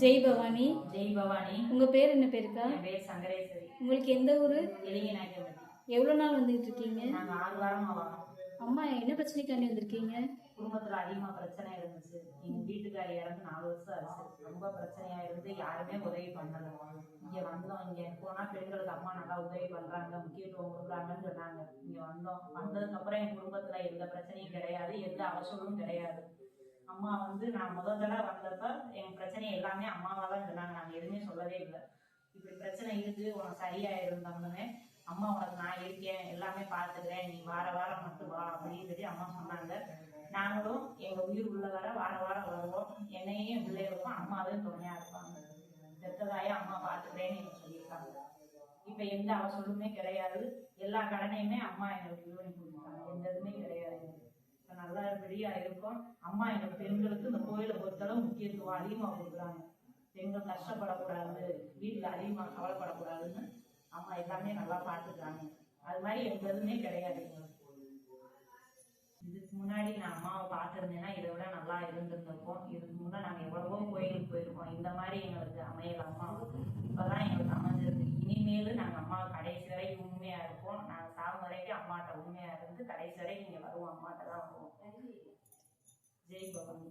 ஜெய் பவானி. ஜெய் பவானி. உங்க பேர் என்ன பேருக்கா? பேர் சங்கரேஸ்வரி. உங்களுக்கு எந்த ஊரு? எளிய நாயக்கம்பட்டி எவ்வளவு நாள் வந்துட்டு இருக்கீங்க ஆறு வாரமாக வரோம். அம்மா என்ன பிரச்சனைக்காண்டி வந்திருக்கீங்க? குடும்பத்தில் அதிகமாக பிரச்சனை இருந்துச்சு. எங்கள் வீட்டுக்காரி இறந்து நாலு வருஷம் ஆச்சு. ரொம்ப பிரச்சனையாக இருந்து யாருமே உதவி பண்ணல. இங்கே வந்தோம் இங்கே போனால் பெண்களுக்கு அம்மா நல்லா உதவி பண்ணுறாங்க முக்கியத்துவம் கொடுக்குறாங்கன்னு சொன்னாங்க. இங்கே வந்தோம். வந்ததுக்கப்புறம் என் குடும்பத்தில் எந்த பிரச்சனையும் கிடையாது எந்த அவசரமும் கிடையாது. அம்மா வந்து நான் முதல் தடவை வந்தப்ப என் பிரச்சனை எல்லாமே அம்மாவாக தான் சொன்னாங்க நாங்கள் எதுவுமே சொல்லவே இல்லை. இப்படி பிரச்சனை இருக்கு உனக்கு சரியாயிருந்தோம்னு அம்மா உனக்கு நான் இருக்கேன் எல்லாமே பார்த்துக்கிறேன் நீ வார வாரம் மட்டும் வா அப்படின்னு சொல்லி அம்மா சொன்னாங்க. நாங்களும் எங்கள் உயிர் உள்ள வர வார வாரம் வருவோம். என்னையும் என் பிள்ளைகளுக்கும் அம்மாவே துணையா இருப்பாங்க. பெற்றதாயே அம்மா பார்த்துக்கிறேன்னு எனக்கு சொல்லியிருக்காங்க. இப்போ எந்த அவசரமுமே கிடையாது. எல்லா கடனையுமே அம்மா எங்களுக்கு விவரம் பண்ணி கொடுத்தாங்க இப்போ இருக்கும் அம்மா எங்கள் பெண்களுக்கு இந்த கோயிலை பொறுத்தளவு முக்கியத்துவம் அதிகமாக கொடுக்குறாங்க. பெண்கள் கஷ்டப்படக்கூடாது. வீட்டில் அதிகமாக கவலைப்படக்கூடாதுன்னு அம்மா எல்லாமே நல்லா பார்த்துக்கிறாங்க. அது மாதிரி எந்த எதுவுமே கிடையாது. இதுக்கு முன்னாடி நான் அம்மாவை பார்த்துருந்தேன்னா இதை விட நல்லா இருந்திருந்திருப்போம் இதுக்கு முன்னே நாங்கள் எவ்வளவோ கோயிலுக்கு போயிருக்கோம். இந்த மாதிரி எங்களுக்கு அமையல அம்மா இப்போதான் எங்களுக்கு அமைஞ்சிருக்கு இனிமேல் நாங்கள் அம்மா கடைசி வரைக்கும் உண்மையாக இருப்போம் நாங்கள் சாகும் வரைக்கும் இருந்து கடைசி வரைக்கும் இங்கே வருவோம் அம்மாட்ட தான் வருவோம் ஜெய் பவானி.